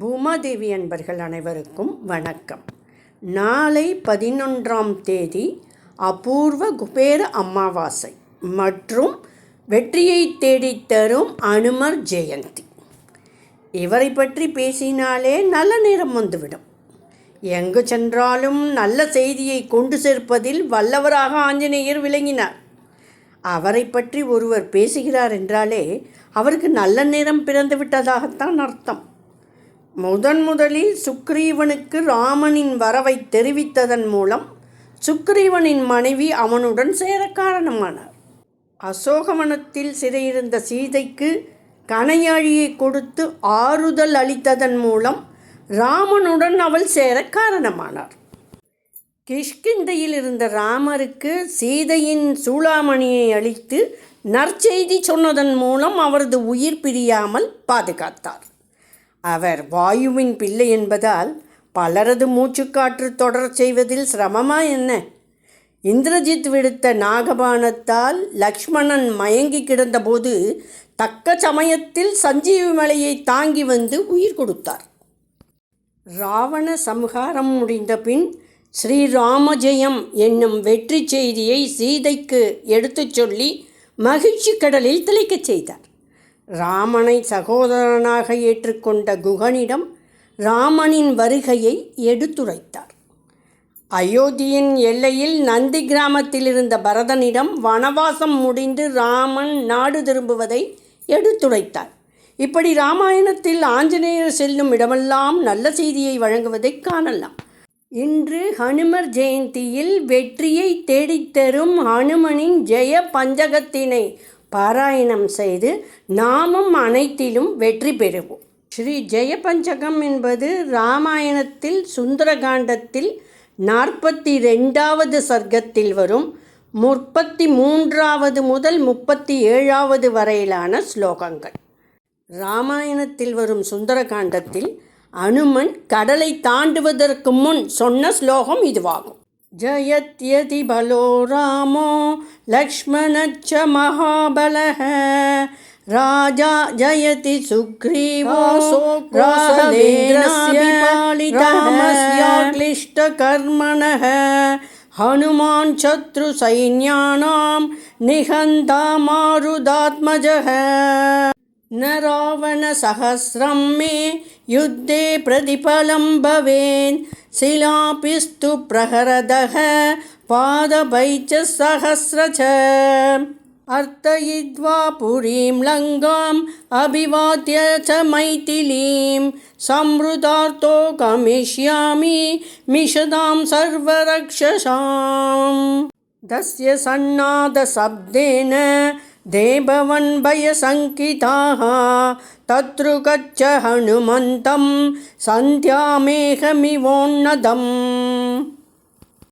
பூமாதேவி அன்பர்கள் அனைவருக்கும் வணக்கம். நாளை பதினொன்றாம் தேதி அபூர்வ குபேர அமாவாசை மற்றும் வெற்றியை தேடித் தரும் அனுமர் ஜெயந்தி. இவரை பற்றி பேசினாலே நல்ல நேரம் வந்துவிடும். எங்கு சென்றாலும் நல்ல செய்தியை கொண்டு சேர்ப்பதில் வல்லவராக ஆஞ்சநேயர் விளங்கினார். அவரை பற்றி ஒருவர் பேசுகிறார் என்றாலே அவருக்கு நல்ல நேரம் பிறந்து விட்டதாகத்தான் அர்த்தம். முதன் முதலில் சுக்ரீவனுக்கு ராமனின் வரவை தெரிவித்ததன் மூலம் சுக்ரீவனின் மனைவி அவனுடன் சேர காரணமானார். அசோகவனத்தில் சிறையிருந்த சீதைக்கு கணையாழியை கொடுத்து ஆறுதல் அளித்ததன் மூலம் ராமனுடன் அவள் சேர காரணமானார். கிஷ்கிந்தையில் இருந்த ராமருக்கு சீதையின் சூளாமணியை அளித்து நற்செய்தி சொன்னதன் மூலம் அவரது உயிர் பிரியாமல் பாதுகாத்தார். அவர் வாயுவின் பிள்ளை என்பதால் பலரது மூச்சுக்காற்று தொடரச் செய்வதில் சிரமமா என்ன? இந்திரஜித் விடுத்த நாகபானத்தால் லக்ஷ்மணன் மயங்கி கிடந்தபோது தக்க சமயத்தில் சஞ்சீவி மலையை தாங்கி வந்து உயிர் கொடுத்தார். ராவண சம்ஹாரம் முடிந்த பின் ஸ்ரீராமஜெயம் என்னும் வெற்றி செய்தியை சீதைக்கு எடுத்துச் சொல்லி மகிழ்ச்சி கடலில் திளைக்கச் செய்தார். ராமனை சகோதரனாக ஏற்றுக்கொண்ட குகனிடம் ராமனின் வருகையை எடுத்துரைத்தார். அயோத்தியின் எல்லையில் நந்தி கிராமத்தில் இருந்த பரதனிடம் வனவாசம் முடிந்து ராமன் நாடு திரும்புவதை எடுத்துரைத்தார். இப்படி ராமாயணத்தில் ஆஞ்சநேயர் செல்லும் இடமெல்லாம் நல்ல செய்தியை வழங்குவதை காணலாம். இன்று ஹனுமர் ஜெயந்தியில் வெற்றியை தேடித்தரும் ஹனுமனின் ஜெய பஞ்சகத்தினை பாராயணம் செய்து நாமும் அனைத்திலும் வெற்றி பெறுவோம். ஸ்ரீ ஜெயபஞ்சகம் என்பது ராமாயணத்தில் சுந்தரகாண்டத்தில் நாற்பத்தி ரெண்டாவது சர்க்கத்தில் வரும் முப்பத்தி மூன்றாவது முதல் முப்பத்தி ஏழாவது வரையிலான ஸ்லோகங்கள். ராமாயணத்தில் வரும் சுந்தரகாண்டத்தில் அனுமன் கடலை தாண்டுவதற்கு முன் சொன்ன ஸ்லோகம் இதுவாகும். जयत्यति बलो रामो लक्ष्मणश्च महाबलः। राजा जयति सुग्रीवोऽसौ रामस्याक्लिष्टकर्मणः हनुमान् शत्रुसैन्यानां निहन्ता मारुदात्मजः। न रावणसहस्रं मे युद्धे प्रतिफलं भवेन्। शिलापिस्तु प्रहरदः पादपै च सहस्र च अर्थयित्वा पुरीं लङ्काम् अभिवाद्य च मैथिलीं। संवृतार्थो गमिष्यामि मिषदां सर्वरक्षसाम्। तस्य सन्नादशब्देन देभवन्भयसङ्किताः तत्रुगच्छ हनुमन्तं सन्ध्यामेहमिवोन्नतम्